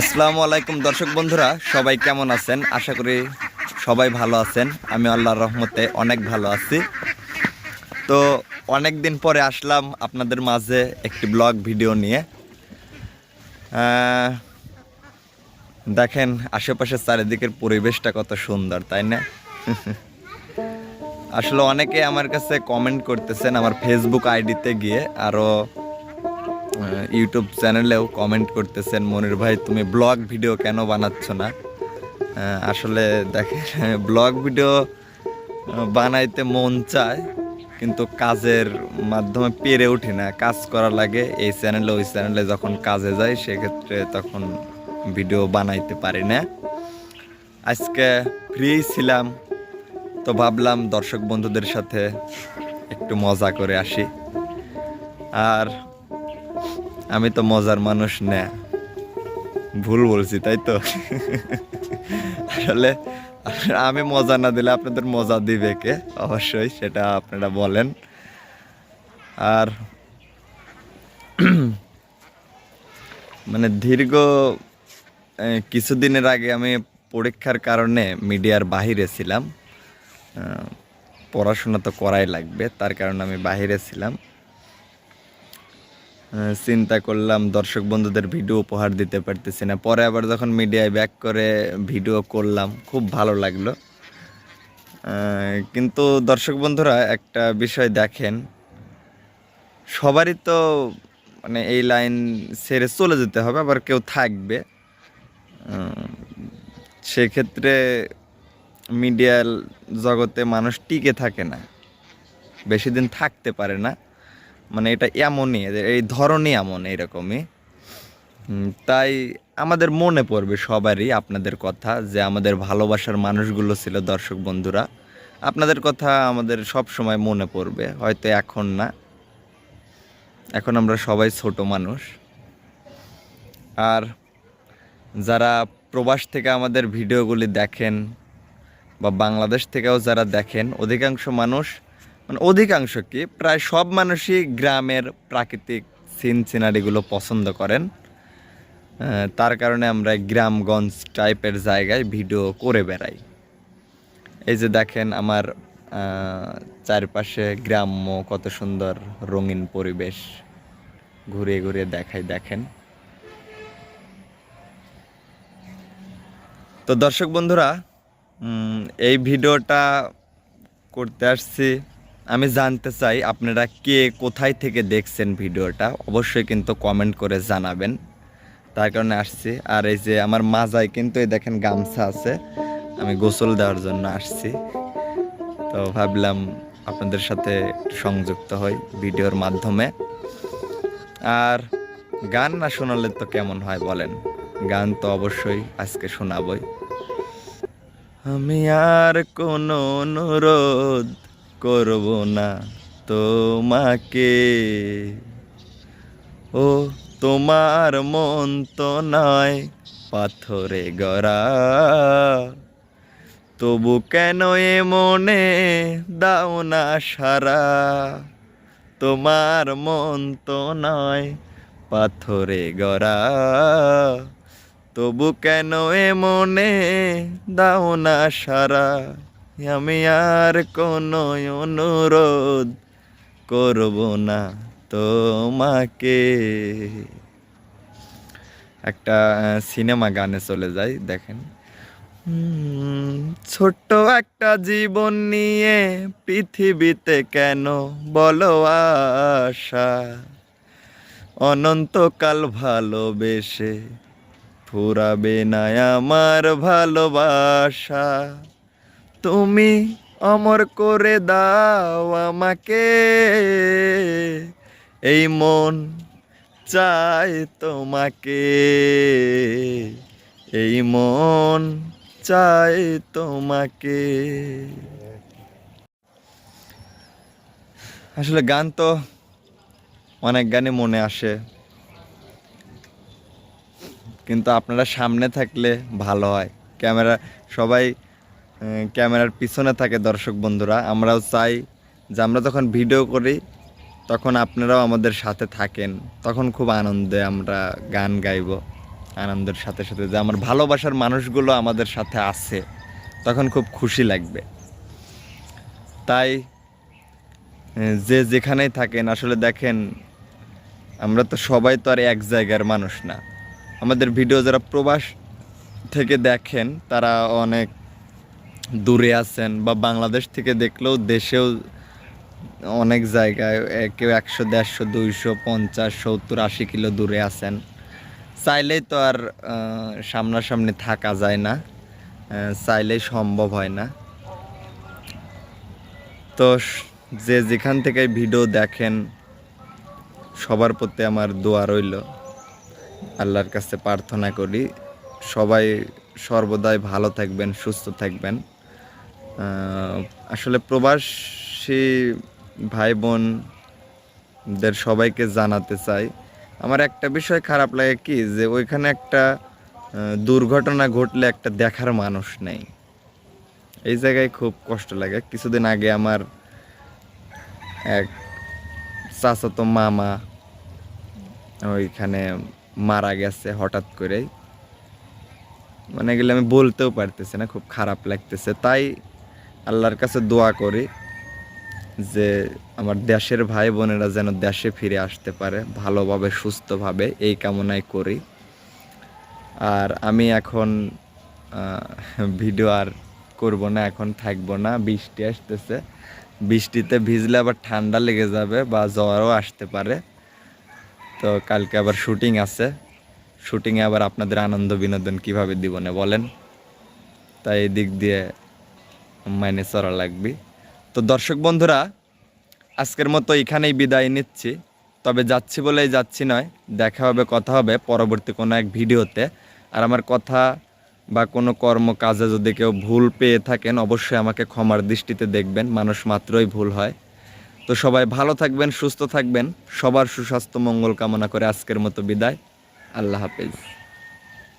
আসসালামু আলাইকুম দর্শক বন্ধুরা, সবাই কেমন আছেন? আশা করি সবাই ভালো আছেন। আমি আল্লাহর রহমতে অনেক ভালো আছি। তো অনেক দিন পরে আসলাম আপনাদের মাঝে একটি ব্লগ ভিডিও নিয়ে। দেখেন, আশেপাশের চারিদিকের পরিবেশটা কত সুন্দর, তাই না? আসলে অনেকে আমার কাছে কমেন্ট করতেছেন আমার ফেসবুক আইডিতে গিয়ে আরও ইউটিউব চ্যানেলেও কমেন্ট করতেছেন, মনির ভাই, তুমি ব্লগ ভিডিও কেন বানাচ্ছ না? আসলে দেখেন ব্লগ ভিডিও বানাইতে মন চায়, কিন্তু কাজের মাধ্যমে পেরে উঠি না। কাজ করা লাগে, এই চ্যানেলে ওই চ্যানেলে যখন কাজে যাই, সেক্ষেত্রে তখন ভিডিও বানাইতে পারি না। আজকে ফ্রি ছিলাম, তো ভাবলাম দর্শক বন্ধুদের সাথে একটু মজা করে আসি। আর আমি তো মজার মানুষ না। ভুল বলছি, তাই তো? আসলে, আমি মজা না দিলে আপনাদের মজা দিবে কে? অবশ্যই সেটা আপনারা বলেন। আর মানে দীর্ঘ কিছুদিনের আগে আমি পরীক্ষার কারণে মিডিয়ার বাহিরে ছিলাম। পড়াশোনা তো করাই লাগবে, তার কারণে আমি বাহিরে ছিলাম। চিন্তা করলাম দর্শক বন্ধুদের ভিডিও উপহার দিতে পারতেছি না। পরে আবার যখন মিডিয়ায় ব্যাক করে ভিডিও করলাম, খুব ভালো লাগল। কিন্তু দর্শক বন্ধুরা, একটা বিষয় দেখেন, সবারই তো মানে এই লাইন ছেড়ে চলে যেতে হবে, আবার কেউ থাকবে। সেক্ষেত্রে মিডিয়ার জগতে মানুষ টিকে থাকে না, বেশি দিন থাকতে পারে না। মানে এটা এমনই এদের এই ধরনই এমন এইরকমই। হুম, তাই আমাদের মনে পড়বে সবারই আপনাদের কথা যে আমাদের ভালোবাসার মানুষগুলো ছিল দর্শক বন্ধুরা। আপনাদের কথা আমাদের সব সময় মনে পড়বে হয়তো এখন না। এখন আমরা সবাই ছোট মানুষ। আর যারা প্রবাস থেকে আমাদের ভিডিওগুলি দেখেন বা বাংলাদেশ থেকেও যারা দেখেন অধিকাংশ মানুষ মানে অধিকাংশ কি, প্রায় সব মানুষই গ্রামের প্রাকৃতিক সিন সিনারিগুলো পছন্দ করেন। তার কারণে আমরা গ্রামগঞ্জ টাইপের জায়গায় ভিডিও করে বেড়াই। এই যে দেখেন আমার চারপাশে গ্রাম্য কত সুন্দর রঙিন পরিবেশ ঘুরে ঘুরে দেখাই, দেখেন। তো দর্শক বন্ধুরা এই ভিডিওটা করতে আসছি আমি জানতে চাই আপনারা কে কোথায় থেকে দেখছেন ভিডিওটা। অবশ্যই কিন্তু কমেন্ট করে জানাবেন। তার কারণে আসছি। আর এই যে আমার মাজায় কিন্তু এই দেখেন গামছা আছে। আমি গোসল দেওয়ার জন্য আসছি। তো ভাবলাম আপনাদের সাথে সংযুক্ত হই ভিডিওর মাধ্যমে। আর গান না শোনালে তো কেমন হয় বলেন? গান তো অবশ্যই আজকে শোনাবই। আমি আর কোনো অনুরোধ করব না তোমাকে। ও, তোমার মন তো নয় পাথরে গড়া। তবু কেন এ মনে দাও না সারা? তোমার মন তো নয় পাথরে গড়া। তবু কেন এ মনে দাও না সারা? আমি আর কোনো অনুরোধ করব না তোমাকে। একটা সিনেমা গানে চলে যাই, দেখেন। ছোট্ট একটা জীবন নিয়ে পৃথিবীতে কেন বলো আশা? অনন্তকাল ভালোবেসে ফুরাবে না আমার ভালোবাসা। তুমি অমর করে দাও আমাকে। এই মন চাই তোমাকে। এই মন চাই তোমাকে। আসলে গান তো অনেক গানই মনে আসে। কিন্তু আপনারা সামনে থাকলে ভালো হয়। ক্যামেরা সবাই ক্যামেরার পিছনে থাকে দর্শক বন্ধুরা, আমরাও চাই যে আমরা যখন ভিডিও করি, তখন আপনারাও আমাদের সাথে থাকেন। তখন খুব আনন্দে আমরা গান গাইব, আনন্দের সাথে সাথে। যে আমার ভালোবাসার মানুষগুলো আমাদের সাথে আছে, তখন খুব খুশি লাগবে। তাই যে যেখানেই থাকেন, আসলে দেখেন, আমরা তো সবাই তো আর এক জায়গার মানুষ না। আমাদের ভিডিও যারা প্রবাস থেকে দেখেন, তারা অনেক দূরে আছেন বা বাংলাদেশ থেকে দেখলেও দেশেও অনেক জায়গায় কেউ একশো, দেড়শো, দুইশো, পঞ্চাশ, সত্তর, আশি কিলো দূরে আছেন। চাইলেই তো আর সামনাসামনি থাকা যায় না চাইলেই সম্ভব হয় না। তো যে যেখান থেকে ভিডিও দেখেন, সবার প্রতি আমার দোয়া রইল। আল্লাহর কাছে প্রার্থনা করি, সবাই সর্বদাই ভালো থাকবেন, সুস্থ থাকবেন। আসলে প্রবাসী ভাই বোনদের সবাইকে জানাতে চাই। আমার একটা বিষয় খারাপ লাগে কি, যে ওইখানে একটা দুর্ঘটনা ঘটলে একটা দেখার মানুষ নেই। এই জায়গায় খুব কষ্ট লাগে। কিছুদিন আগে আমার এক চাচাতো মামা ওইখানে মারা গেছে হঠাৎ করেই। মানে এগুলো আমি বলতেও পারতেছি না, খুব খারাপ লাগতেছে। তাই আল্লাহর কাছে দোয়া করি যে আমার দেশের ভাই বোনেরা যেন দেশে ফিরে আসতে পারে, ভালোভাবে, সুস্থভাবে এই কামনাই করি। আর আমি এখন ভিডিও আর করব না, এখন থাকব না, বৃষ্টি আসতেছে। বৃষ্টিতে ভিজলে আবার ঠান্ডা লেগে যাবে বা জ্বরও আসতে পারে। তো কালকে আবার শুটিং আছে। শুটিংয়ে আবার আপনাদের আনন্দ বিনোদন কীভাবে দিব না বলেন? তাই এই দিক দিয়ে মাইনে চড়া লাগবে। তো দর্শক বন্ধুরা, আজকের মতো এখানেই বিদায় নিচ্ছি। তবে যাচ্ছি বলেই যাচ্ছি নয়, দেখা হবে, কথা হবে পরবর্তী কোনো এক ভিডিওতে। আর আমার কথা বা কোনো কর্ম কাজে যদি কেউ ভুল পেয়ে থাকেন, অবশ্যই আমাকে ক্ষমার দৃষ্টিতে দেখবেন, মানুষ মাত্রই ভুল হয়। তো সবাই ভালো থাকবেন, সুস্থ থাকবেন, সবার সুস্বাস্থ্য, মঙ্গল কামনা করে আজকের মতো বিদায়। আল্লাহ হাফেজ।